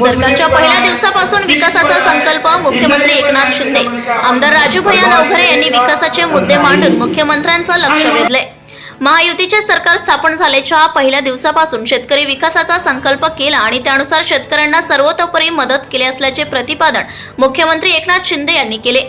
सरकारच्या पहिल्या दिवसापासून विकासाचा संकल्प मुख्यमंत्री एकनाथ शिंदे. आमदार राजूभैया नवघरे यांनी विकासाचे मुद्दे मांडून मुख्यमंत्र्यांचं लक्ष वेधले महायुतीचे सरकार स्थापन झाल्याच्या पहिल्या दिवसापासून शेतकरी विकासाचा संकल्प केला आणि त्यानुसार शेतकऱ्यांना सर्वतोपरी मदत केली असल्याचे प्रतिपादन मुख्यमंत्री एकनाथ शिंदे यांनी केले.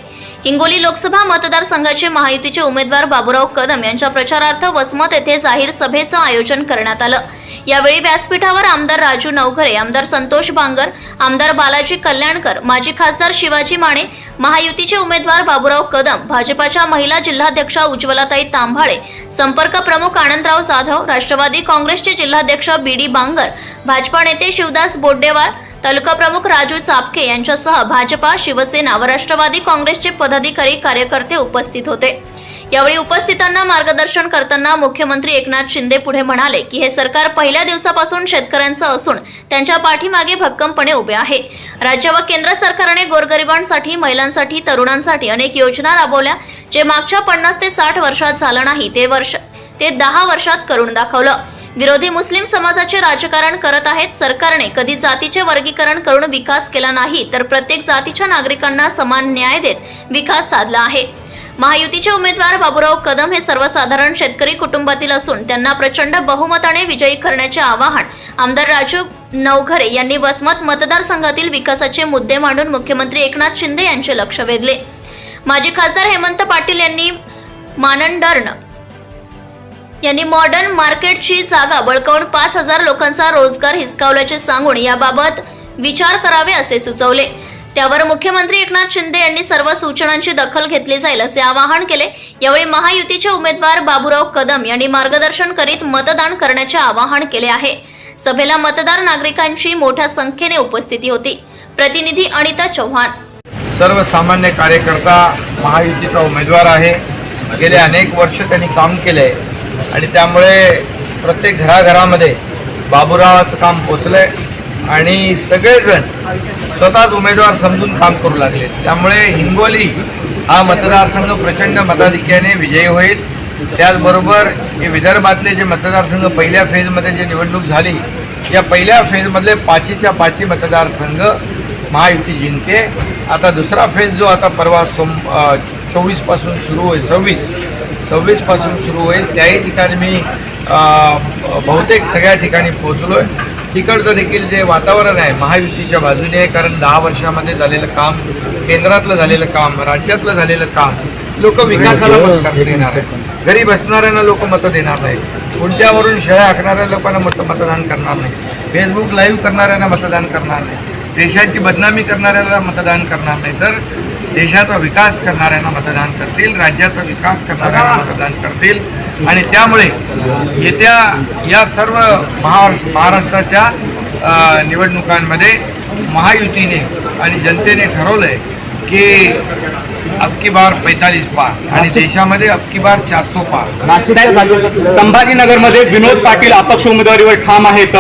हिंगोली लोकसभा मतदारसंघाचे महायुतीचे उमेदवार बाबुराव कदम यांच्या प्रचारार्थ वसमत येथे जाहीर सभेचं आयोजन करण्यात आलं. यावेळी व्यासपीठावर आमदार राजू नवघरे आमदार संतोष बांगर आमदार बालाजी कल्याणकर माजी खासदार शिवाजी माने महायुतीचे उमेदवार बाबूराव कदम भाजपाच्या महिला जिल्हाध्यक्षा उज्ज्वलाताई तांभाळे संपर्क प्रमुख आनंदराव जाधव राष्ट्रवादी काँग्रेसचे जिल्हाध्यक्ष बी डी बांगर भाजपा नेते शिवदास बोड्डेवार तालुका प्रमुख राजू चापके यांच्यासह भाजपा शिवसेना व राष्ट्रवादी काँग्रेसचे पदाधिकारी कार्यकर्ते उपस्थित होते. यावेळी उपस्थितांना मार्गदर्शन करताना मुख्यमंत्री एकनाथ शिंदे पुढे म्हणाले की हे सरकार पहिल्या दिवसापासून शेतकऱ्यांचं असून त्यांच्या पाठीमागे भक्कमपणे उभे आहे. राज्य व केंद्र सरकारने गोरगरिबांसाठी महिलांसाठी तरुणांसाठी अनेक योजना राबवल्या जे मागच्या पन्नास ते साठ वर्षात झालं नाही ते वर्ष ते दहा वर्षात करून दाखवलं. विरोधी मुस्लिम समाजाचे राजकारण करत आहेत सरकारने कधी जातीचे वर्गीकरण करून विकास केला नाही तर प्रत्येक जातीच्या नागरिकांना समान न्याय देत विकास साधला आहे. महायुतीचे उमेदवार बाबूराव कदम हे सर्वसाधारण शेतकरी कुटुंबातील असून त्यांना प्रचंड बहुमताने विजयी करण्याचे आवाहन आमदार राजू नवघरे यांनी वसमत मतदारसंघातील विकासाचे मुद्दे मांडून मुख्यमंत्री एकनाथ शिंदे यांचे लक्ष वेधले. माजी खासदार हेमंत पाटील यांनी मानंडर्न यांनी मॉडर्न मार्केटची जागा बळकावून पाच हजार लोकांचा रोजगार हिसकावल्याचे सांगून याबाबत विचार करावे असे सुचवले. त्यावर मुख्यमंत्री एकनाथ शिंदे यांनी सर्व सूचनांची दखल घेतली जाईल असे आवाहन केले. यावेळी महायुतीचे उमेदवार बाबूराव कदम यांनी मार्गदर्शन करीत मतदान करण्याचे आवाहन केले आहे. सभेला मतदार नागरिकांची मोठ्या संख्येने उपस्थिती होती. प्रतिनिधी अनिता चव्हाण. सर्वसामान्य कार्यकर्ता महायुतीचा उमेदवार आहे. गेले अनेक वर्ष त्यांनी काम केले आणि त्यामुळे प्रत्येक घराघरामध्ये बाबुरावाचं काम पोचलं आहे आणि सगळेजण स्वतःच उमेदवार समजून काम करू लागले. त्यामुळे हिंगोली हा मतदारसंघ प्रचंड मताधिक्याने विजयी होईल. त्याचबरोबर हे विदर्भातले जे मतदारसंघ पहिल्या फेजमध्ये जे निवडणूक झाली या पहिल्या फेजमधले पाचीच्या पाची मतदारसंघ महायुती जिंकते. आता दुसरा फेज जो आता परवा सोम चोवीसपासून सुरू होईल सव्वीस सव्वीसपासून सुरू होईल त्याही ठिकाणी मी बहुतेक सगळ्या ठिकाणी पोहोचलो आहे तिकडचं देखील जे वातावरण आहे महायुतीच्या बाजूने आहे कारण दहा वर्षामध्ये झालेलं काम केंद्रातलं झालेलं काम राज्यातलं झालेलं काम लोक विकासाला मत करत देणार आहे घरी बसणाऱ्यांना लोक मतं देणार नाही कोणत्यावरून शेळ्या हाकणाऱ्या लोकांना मत मतदान करणार नाही फेसबुक लाईव्ह करणाऱ्यांना मतदान करणार नाही देशाची बदनामी करणाऱ्याला मतदान करणार नाही तर देशाचा विकास करणाऱ्यांना मतदान करतील राज्याचा विकास करणाऱ्यांना मतदान करतील. आणि त्यामुळे येत्या या सर्व महा महाराष्ट्राच्या निवडणुकांमध्ये महायुतीने आणि जनतेने ठरवलं आहे की अबकी बार पैतालीस पार आणि देशामध्ये अबकी बार चारसो पार. संभाजीनगरमध्ये विनोद पाटील अपक्ष उमेदवारीवर ठाम आहेत.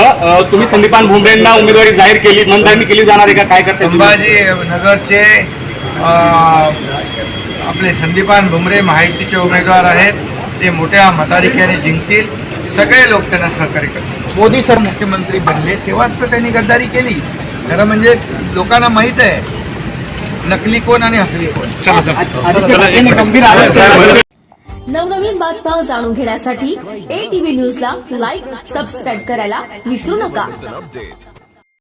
तुम्ही संदीपान भुमरेंना उमेदवारी जाहीर केली नोंदणी केली जाणार आहे का? काय करता संभाजी नगरचे अ, आपले संदीपान भुमरे महायुतीचे उमेदवार आहेत. ते मोठ्या मताधिक्याने जिंकतील. सगळे लोक त्यांना सहकार्य करतील. मोदी सर मुख्यमंत्री बनले तेव्हाच तर त्यांनी गद्दारी केली. खरं म्हणजे लोकांना माहीत आहे नकली कोण आणि असली कोण. नवनवीन बातम्या जाणून घेण्यासाठी एटीव्ही न्यूजला लाईक सबस्क्राईब करायला विसरू नका.